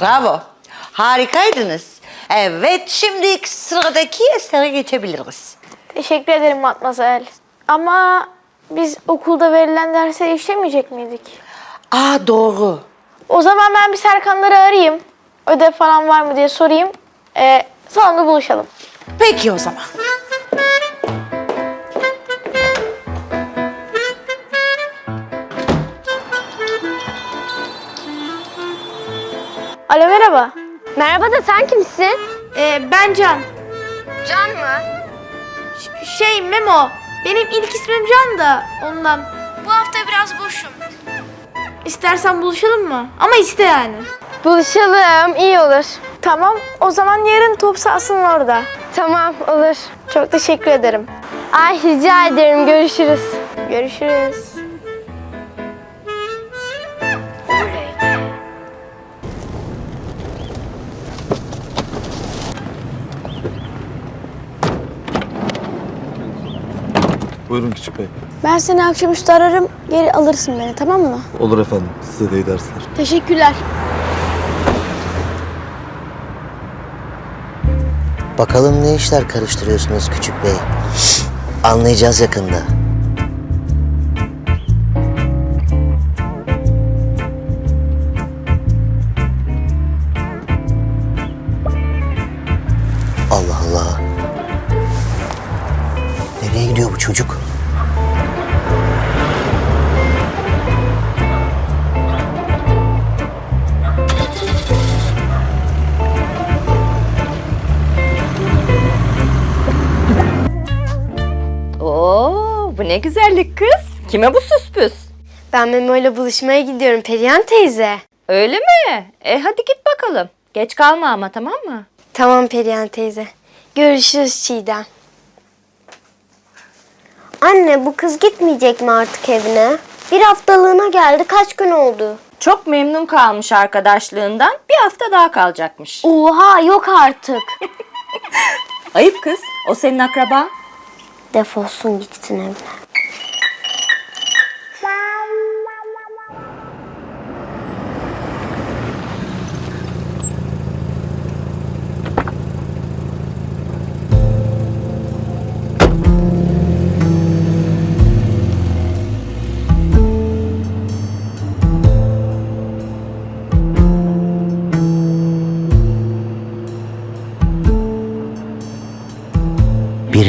Bravo. Harikaydınız. Evet, şimdi sıradaki esere geçebiliriz. Teşekkür ederim Matmazel. Ama biz okulda verilen derse işlemeyecek miydik? Aa doğru. O zaman ben bir Serkanları arayayım. Ödev falan var mı diye sorayım. Ee, salonda buluşalım. Peki o zaman. Alo merhaba. Merhaba da sen kimsin? Ee, ben Can. Can mı? Ş- şey Memo. Benim ilk ismim Can da ondan. Bu hafta biraz boşum. İstersen buluşalım mı? Ama iste yani. Buluşalım, iyi olur. Tamam. O zaman yarın top sahasının orada. Tamam, olur. Çok teşekkür ederim. Ay rica ederim, görüşürüz. Görüşürüz. Buyurun küçük bey. Ben seni akşamüstü ararım. Geri alırsın beni tamam mı? Olur efendim. Size de iyi dersler. Teşekkürler. Bakalım ne işler karıştırıyorsunuz küçük bey. Anlayacağız yakında. Bu çocuk? Oo, bu ne güzellik kız. Kime bu süspüs? Ben Memo ile buluşmaya gidiyorum Perihan teyze. Öyle mi? E hadi git bakalım. Geç kalma ama tamam mı? Tamam Perihan teyze. Görüşürüz Çiğdem. Anne bu kız gitmeyecek mi artık evine? Bir haftalığına geldi kaç gün oldu? Çok memnun kalmış arkadaşlığından. Bir hafta daha kalacakmış. Oha yok artık. Ayıp kız. O senin akraba. Defolsun gitsin evine.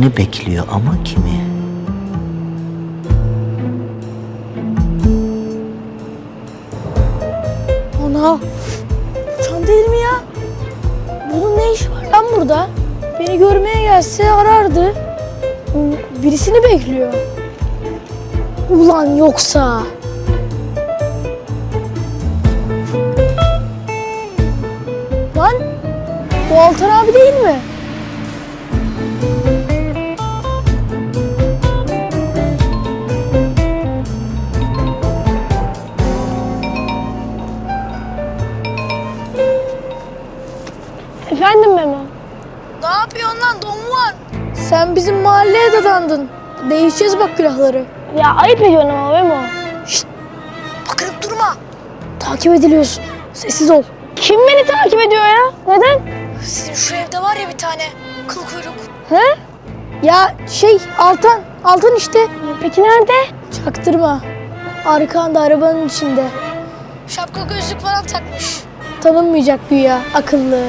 Birini bekliyor ama kimi? Ana. Can değil mi ya? Bunun ne işi var lan burada? Beni görmeye gelse arardı. Birisini bekliyor. Ulan yoksa. Lan bu Altan abi değil mi? Efendim Memo? Ne yapıyorsun lan Donmuan? Sen bizim mahalleye dadandın. Değişeceğiz bak külahları. Ya ayıp ediyorsun ama Memo. Şşt! Bakınıp durma. Takip ediliyorsun. Sessiz ol. Kim beni takip ediyor ya? Neden? Sizin şu evde var ya bir tane kıl kuyruk. He? Ya şey Altan. Altan işte. Peki nerede? Çaktırma. Arkanda arabanın içinde. Şapka gözlük falan takmış. Tanınmayacak güya akıllı.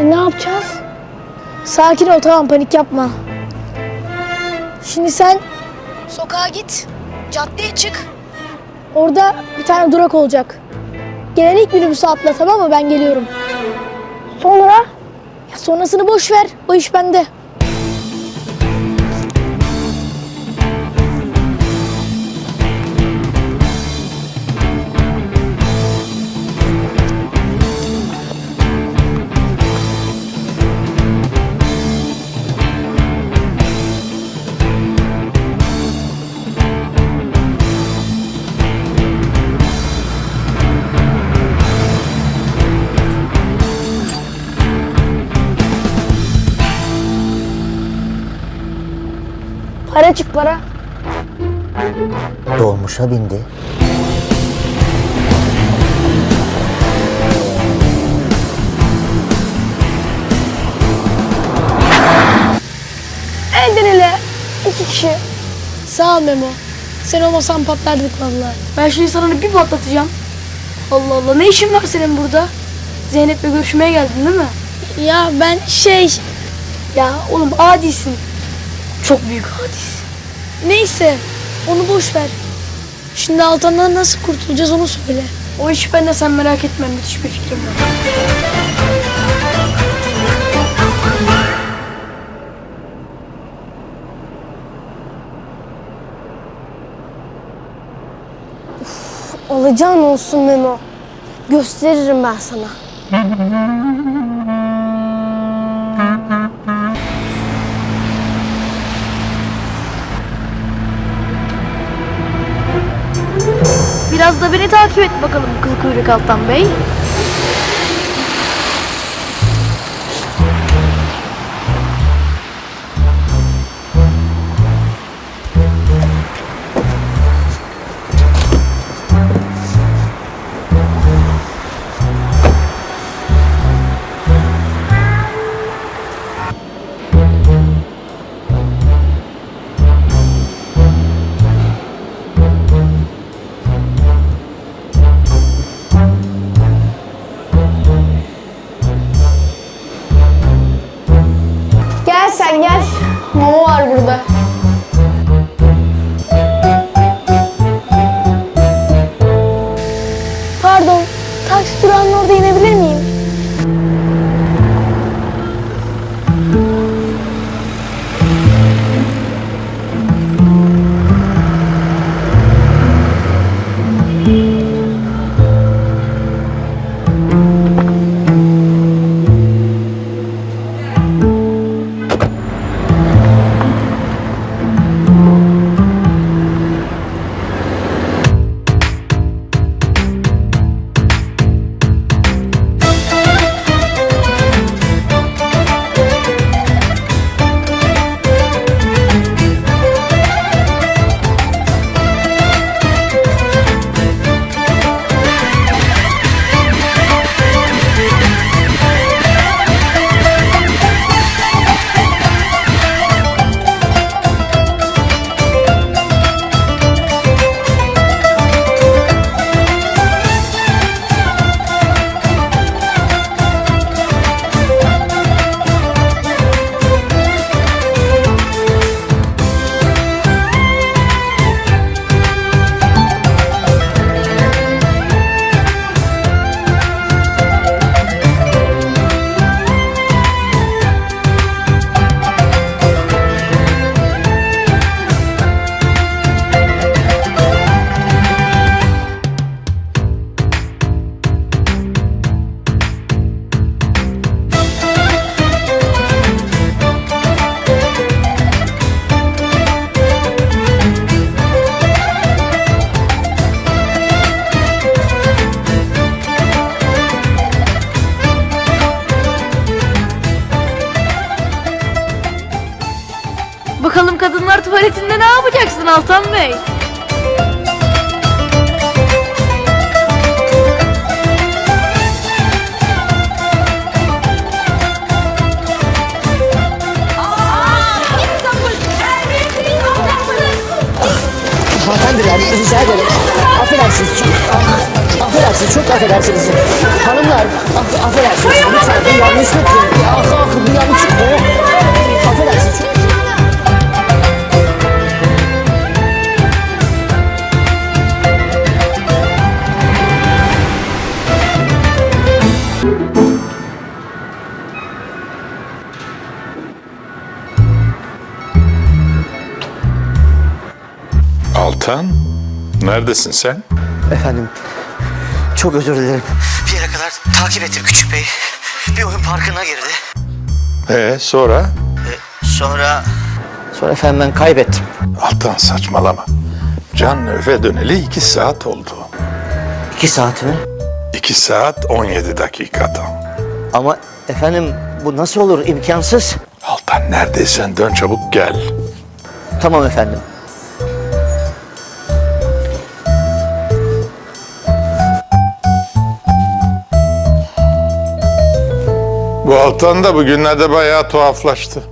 E, ne yapacağız? Sakin ol tamam panik yapma. Şimdi sen sokağa git. Caddeye çık. Orada bir tane durak olacak. Gelen ilk minibüse atla tamam mı? Ben geliyorum. Sonra? Ya sonrasını boş ver. O iş bende. Para çık para. Dolmuşa bindi. Elden ele iki kişi. Sağ ol Memo. Sen olmasan patlardık vallahi. Ben şimdi sana bir patlatacağım. Allah Allah ne işin var senin burada? Zeynep'le görüşmeye geldin değil mi? Ya ben şey... Ya oğlum adisin. Çok büyük adisin. Neyse onu boş ver. Şimdi Altan'dan nasıl kurtulacağız onu söyle. O iş ben de sen merak etme müthiş bir fikrim var. Alacağın olsun Memo. Gösteririm ben sana. takip et bakalım kıl kuyruk Altan Bey. Kadınlar tuvaletinde ne yapacaksın Altan Bey? Hanımefendiler rica ederim. Affedersiniz çok, affedersiniz çok affedersiniz. Hanımlar aff, affedersiniz lütfen bu yanlışlık. Ah ah bu yanlışlık. Oh. Altan, neredesin sen? Efendim çok özür dilerim. Bir yere kadar takip ettim küçük bey. Bir oyun parkına girdi. Ee, sonra? Sonra... Sonra efendim ben kaybettim. Altan saçmalama. Can eve döneli iki saat oldu. İki saat mi? İki saat 17 dakika tam. Ama efendim bu nasıl olur imkansız. Altan neredeysen dön çabuk gel. Tamam efendim. Bu altan da bugünlerde bayağı tuhaflaştı.